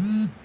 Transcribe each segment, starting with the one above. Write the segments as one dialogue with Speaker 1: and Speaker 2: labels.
Speaker 1: Mm-hmm.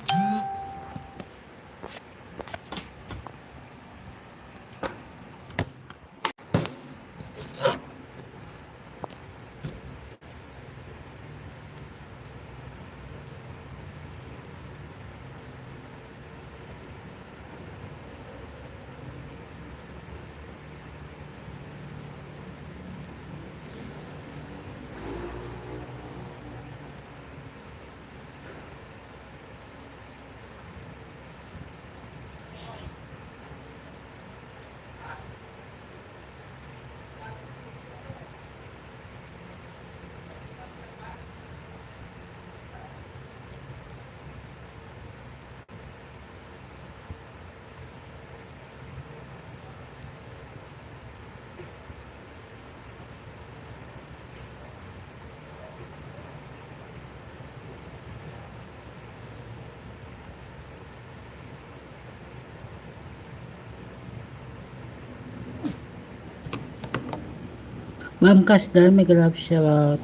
Speaker 1: Ma'am Casdar, may galap shoutout.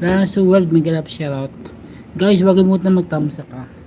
Speaker 1: Clarence World, may galap shoutout. Guys, wag mo na mag-thumbs up ah.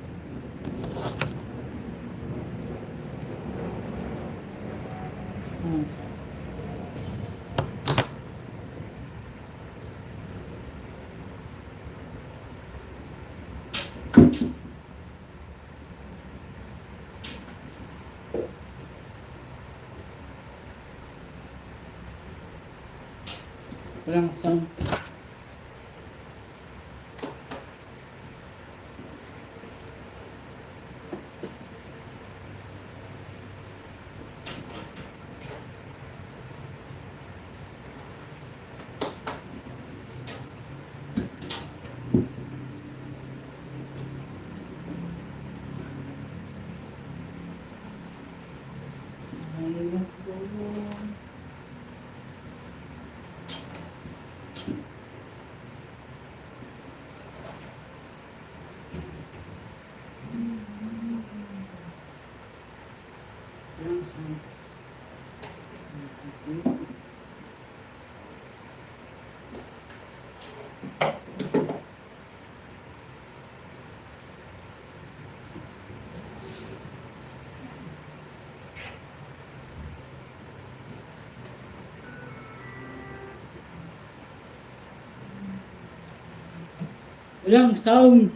Speaker 1: Walang sound.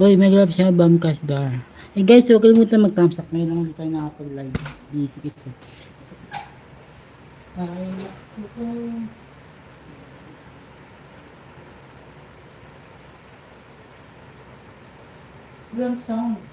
Speaker 1: Uy, may grab siya, Bam Kasdar. Eh guys, huwag kalimutan mag-thumbs up. Ngayon lang ulit tayo nakapag-live. Busy kasi. Ay, naku. Walang.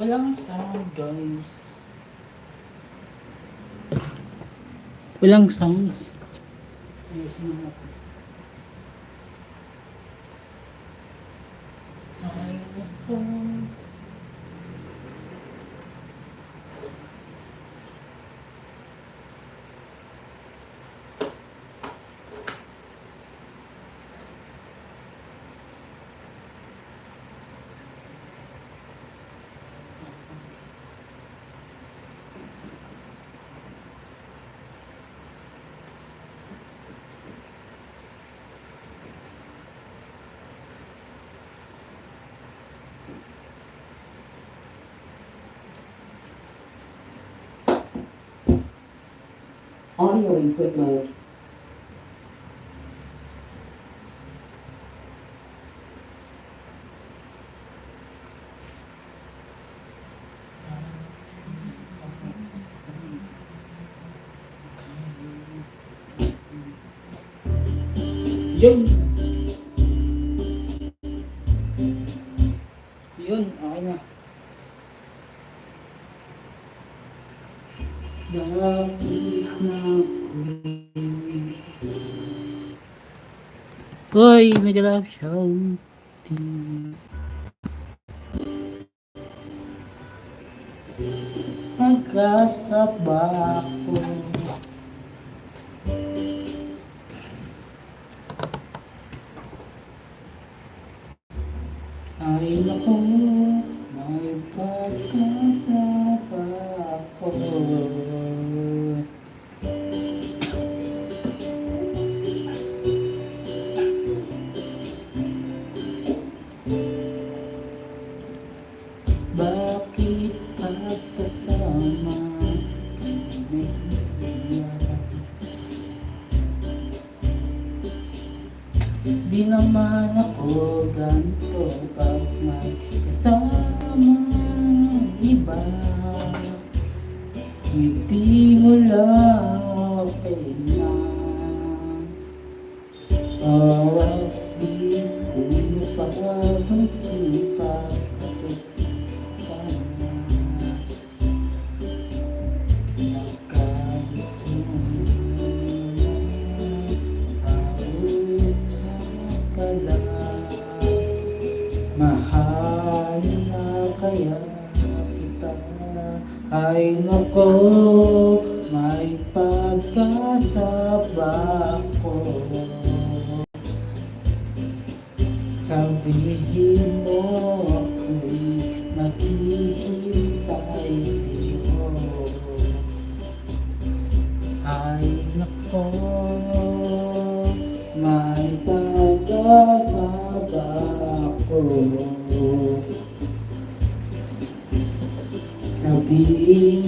Speaker 1: Walang sound, guys. Walang sounds. Ayos na natin.
Speaker 2: audio in mode.
Speaker 1: Yung Ay, nagalap Shanti. Magkasabay. Deus. Ay nako, may pagkasaba ako Sabihin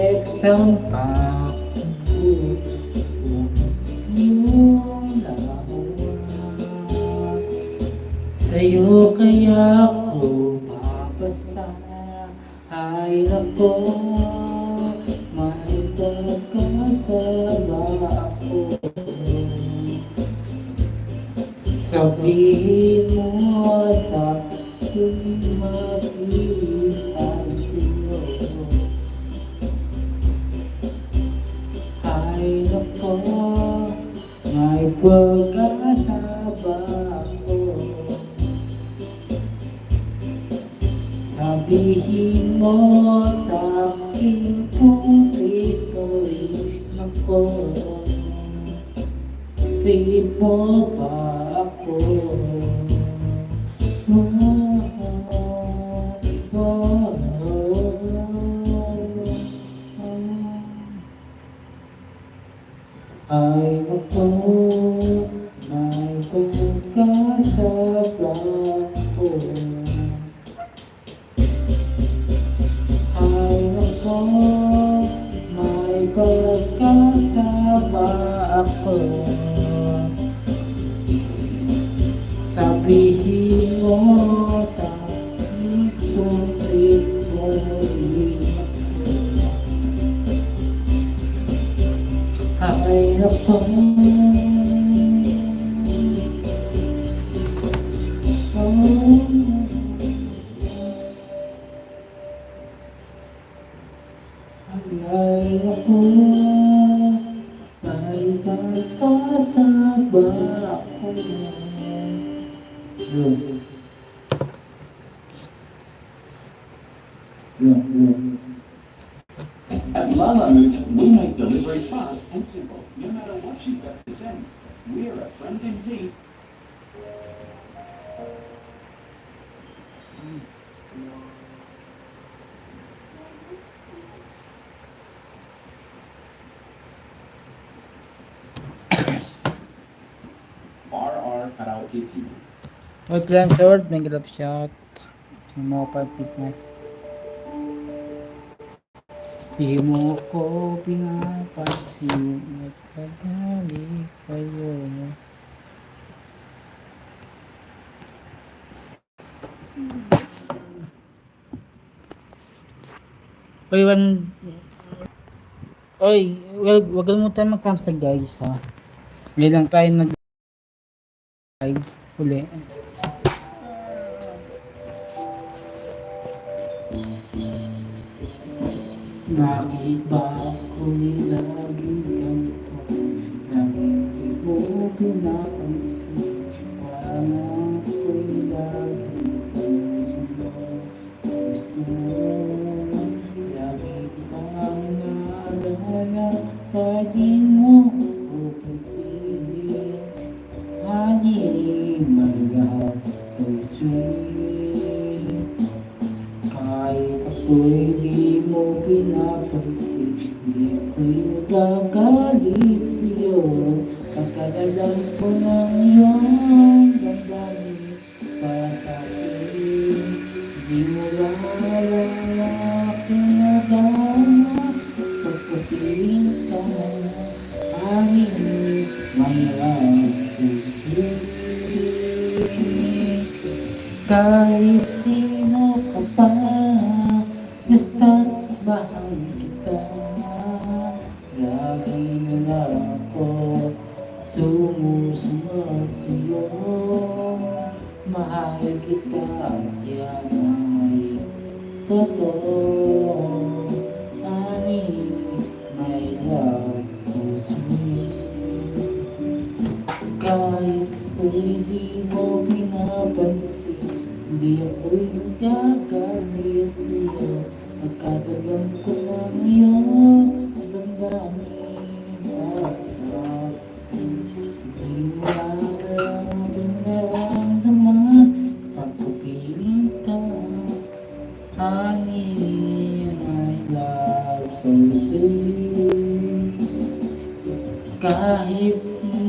Speaker 1: Exhale, back. Sa'yo kaya ko papasa Ay ako Sabihin mo sa akin kung ako mo สัพพิ
Speaker 3: At Lala Move, we make delivery fast and simple, no matter what
Speaker 2: you've got to send. We're a friend indeed. RR Karaoke TV.
Speaker 1: Good glance it up, shot. No 5 fitness. Di mo ko pinapansin at pagalik sa'yo. Oy, one... Oy, wag, wag kalimutan mag-camster guys ha. Ngayon lang tayo nag live uli. Bakit ba ako'y laging ganito? Nang hindi mo pinapansin Parang ako'y laging Sa gusto mo Lagi kitang naalala Kahit Di Lagi na lang ako Sumusunod sa'yo Mahal kita at yan ay Totoo. Honey, my love so sweet kahit ako'y di mo pinapansin Hindi ako'y nagagalit Honey, my love so sweet kahit sino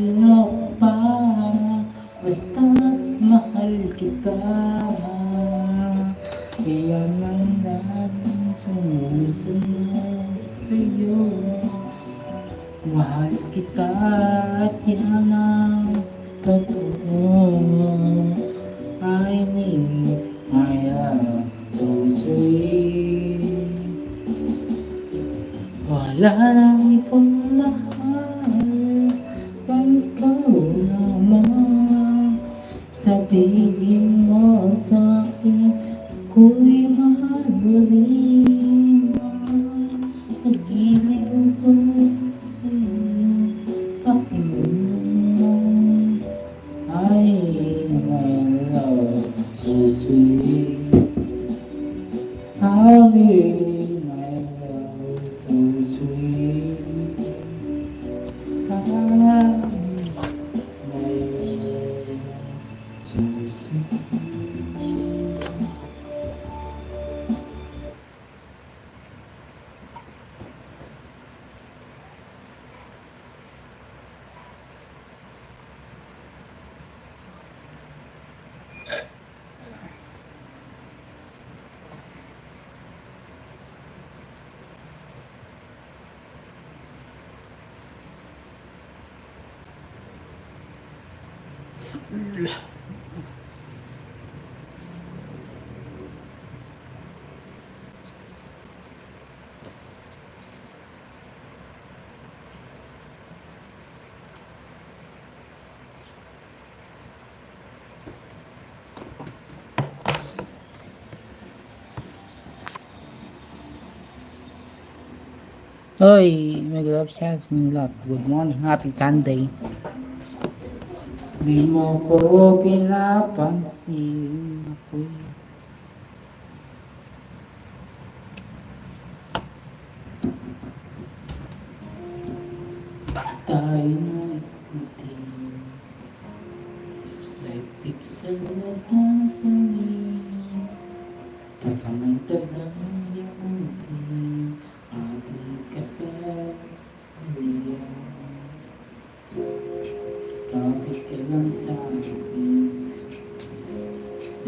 Speaker 1: Sabihin mo sa akin Ako'y Hoy, may love chance, may love. Good morning, happy Sunday. Di mo ko pinapansin ako.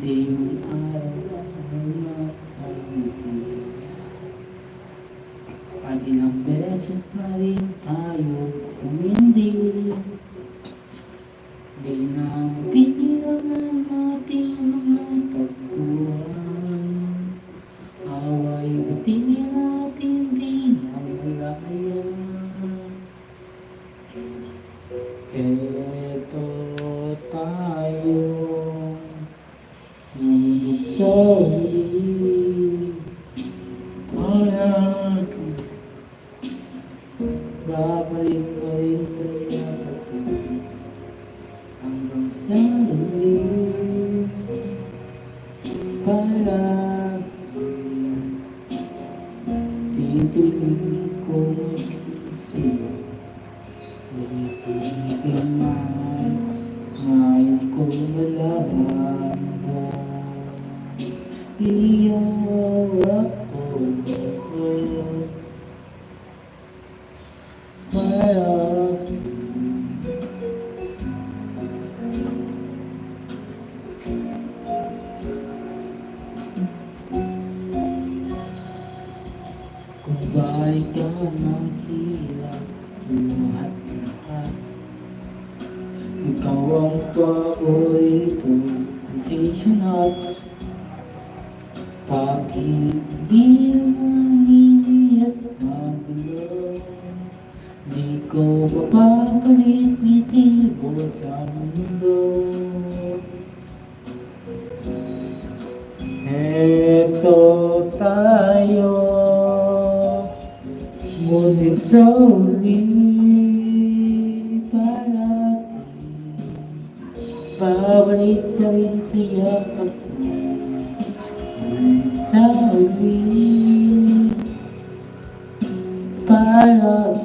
Speaker 1: the. 哦。哎呀。tayo. Ngunit sa uli Parang Pabalik na rin sa yakap. Sa uli Parang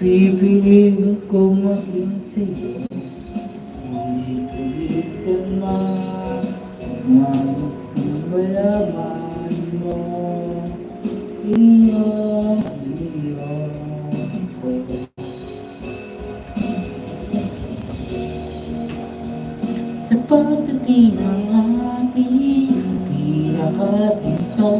Speaker 1: Pipiliin ko maging sa'yo. Ngunit ulit ka man laman mo. Iyong iyong ko sa pagdating ng ating pinakapinto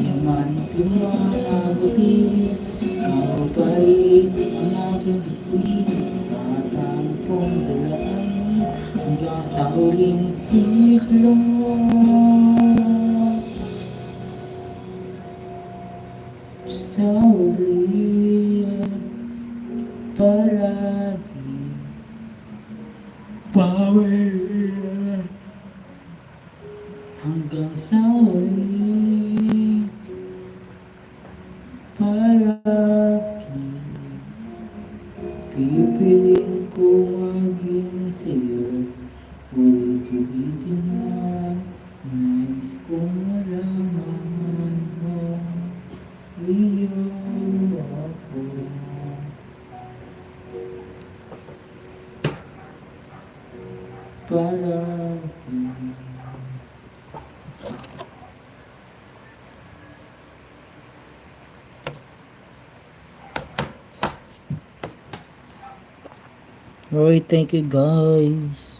Speaker 1: yaman tumasagutin ikaw ba'y ang aking bituin tatang kong dalaan hanggang sa huling siglo Pipiliin ko maging Alright, thank you guys.